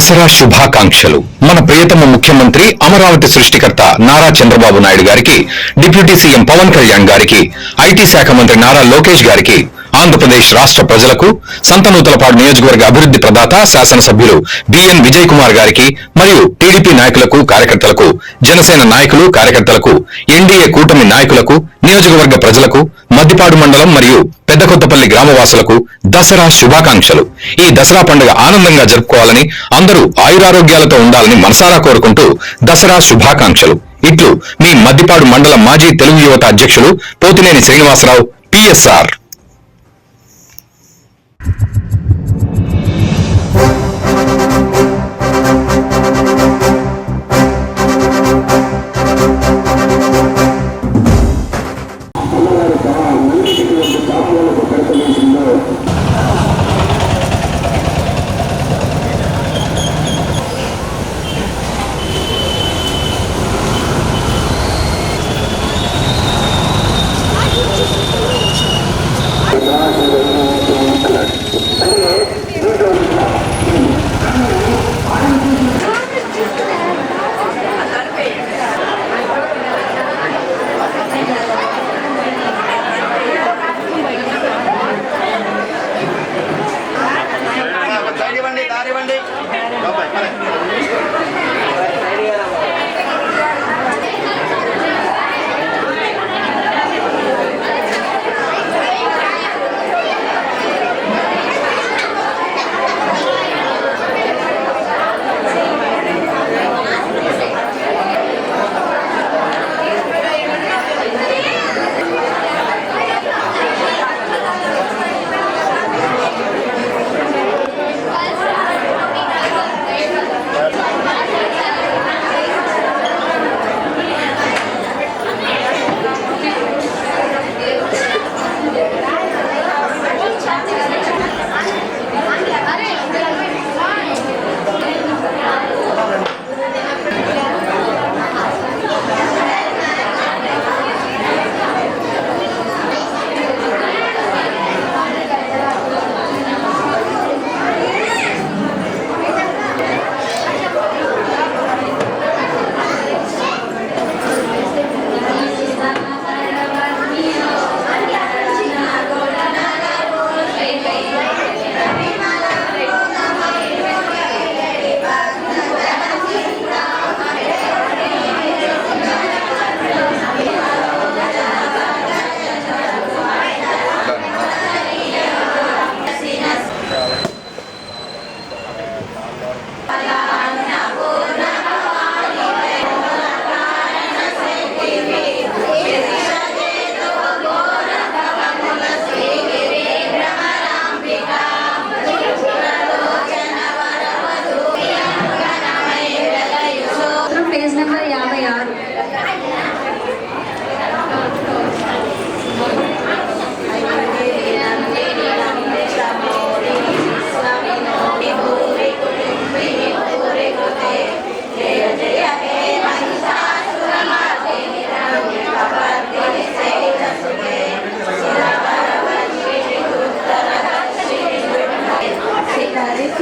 దసరా శుభాకాంక్షలు. మన ప్రియతమ ముఖ్యమంత్రి అమరావతి సృష్టికర్త నారా చంద్రబాబు నాయుడు గారికి డిప్యూటీ సీఎం పవన్ కళ్యాణ్ గారికి ఐటీ శాఖ మంత్రి నారా లోకేష్ గారికి ఆంధ్రప్రదేశ్ రాష్ట్ర ప్రజలకు సంతనూతలపాడు నియోజకవర్గ అభివృద్ధి ప్రదాత శాసనసభ్యులు బిఎన్ విజయ్ కుమార్ గారికి మరియు టీడీపీ నాయకులకు కార్యకర్తలకు జనసేన నాయకులు కార్యకర్తలకు ఎన్డీఏ కూటమి నాయకులకు నియోజకవర్గ ప్రజలకు మద్దిపాడు మండలం మరియు పెద్ద కొత్తపల్లి గ్రామవాసులకు దసరా శుభాకాంక్షలు. ఈ దసరా పండుగ ఆనందంగా జరుపుకోవాలని అందరూ ఆయురారోగ్యాలతో ఉండాలని మనసారా కోరుకుంటూ దసరా శుభాకాంక్షలు. ఇట్లు మీ మద్దిపాడు మండల మాజీ తెలుగు యువత అధ్యక్షులు పోతినేని శ్రీనివాసరావు పిఎస్ఆర్.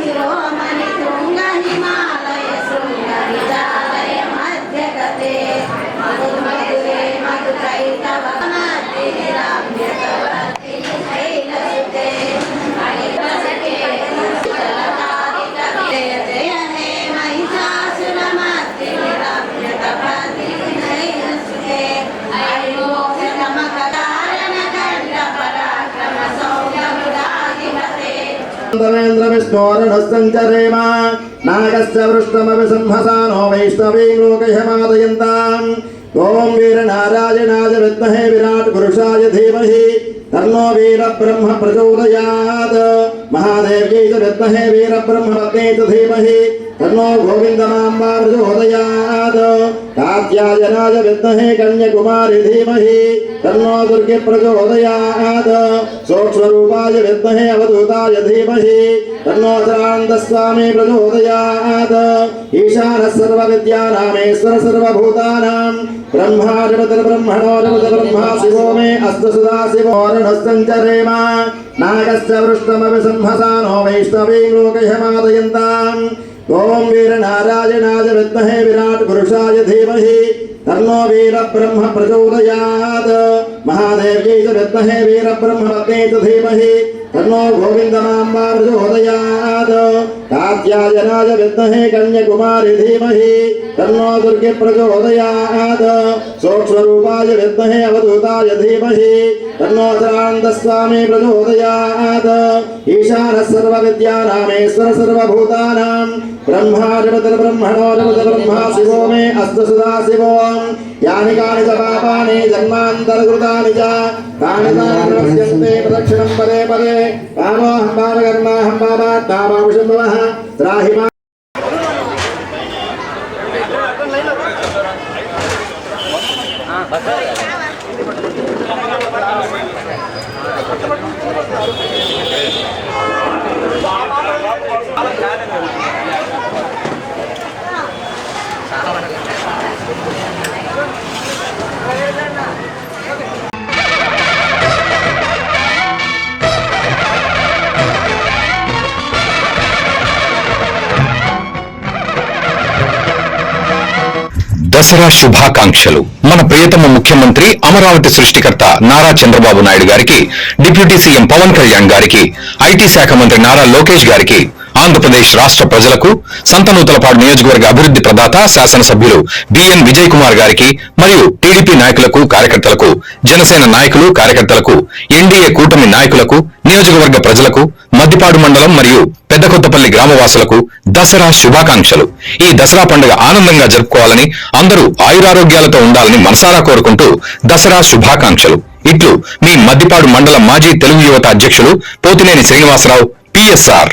quiero ేంద్రవిష్ణోరణశ్చరేమ నాగస్య వృష్టమపి సంహసానో వైష్ణవీం లోకయమాదయంతాం ఓం వీరనారాయణాయ విద్మహే విరాట్ పురుషాయ ధీమహి తన్నో వీరబ్రహ్మ ప్రచోదయాత్ महादेव्यै च विद्महे वीरब्रह्मपत्ने च धीमहि। तन्नो गोविंद गोविन्दमाम्बा प्रचोदयात् कात्यायनाय विद्महे कन्याकुमारि धीमहि। तन्नो दुर्गे प्रचोदयात्। सूक्ष्मरूपाय विद्महे अवधूताय धीमहि। तन्नो त्रान्तस्वामी प्रचोदयात्। ईशानः सर्वविद्यानामेश्वर सर्वभूतानां। ब्रह्माधिपतिर्ब्रह्मणो ब्रह्मा शिवो मे अस्तु सदा शिवोरणः सञ्चरेम नागश्च वृष्टमपि సంహసానో వైష్ణవీం లోకయమాదయంతాం ఓం వీరనారాయణాయ విద్మహే విరాట్ పురుషాయ ధీమహి తన్నో వీర బ్రహ్మ ప్రచోదయాత్ మహాదేవ్యై तो रत्महे वीर ब्रह्म धीमहि तन्नो गोविंद नाम प्रचोदयात् कात्यायनाय विद्महे कन्याकुमारी धीमहि। तन्नो दुर्गे प्रचोदयात्। सोक्ष्मरूपाय विद्महे अवधूताय धीमहि। तन्नो चरान्तस्वामी प्रचोदयात्। ईशानः सर्वविद्यानामेश्वर सर्वभूतानां ब्रह्मा जगतर्ब्रह्मणो जगतर्ब्रह्मा शिवो मे अस्तु सुधा शिवो यानि कानि च पापानि जन्मान्तर्कृतानि च। दानिदानस्यन्ते प्रदक्षिणं पदे पदे। कामोऽहं पापकर्माहं पापात् దసరా శుభాకాంక్షలు. మన ప్రియతమ ముఖ్యమంత్రి అమరావతి సృష్టికర్త నారా చంద్రబాబు నాయుడు గారికి డిప్యూటీ సీఎం పవన్ కళ్యాణ్ గారికి ఐటీ శాఖ మంత్రి నారా లోకేష్ గారికి ఆంధ్రప్రదేశ్ రాష్ట్ర ప్రజలకు సంతనూతలపాడు నియోజకవర్గ అభివృద్ధి ప్రదాత శాసనసభ్యులు బిఎన్ విజయ్ కుమార్ గారికి మరియు టీడీపీ నాయకులకు కార్యకర్తలకు జనసేన నాయకులు కార్యకర్తలకు ఎన్డీఏ కూటమి నాయకులకు నియోజకవర్గ ప్రజలకు మద్దిపాడు మండలం మరియు గ్రామవాసులకు దసరా శుభాకాంక్షలు. ఈ దసరా పండుగ ఆనందంగా జరుపుకోవాలని అందరూ ఆయురారోగ్యాలతో ఉండాలని మనసారా కోరుకుంటూ దసరా శుభాకాంక్షలు. ఇట్లు మీ మద్దిపాడు మండల మాజీ తెలుగు యువత అధ్యక్షులు పోతినేని శ్రీనివాసరావు పిఎస్ఆర్.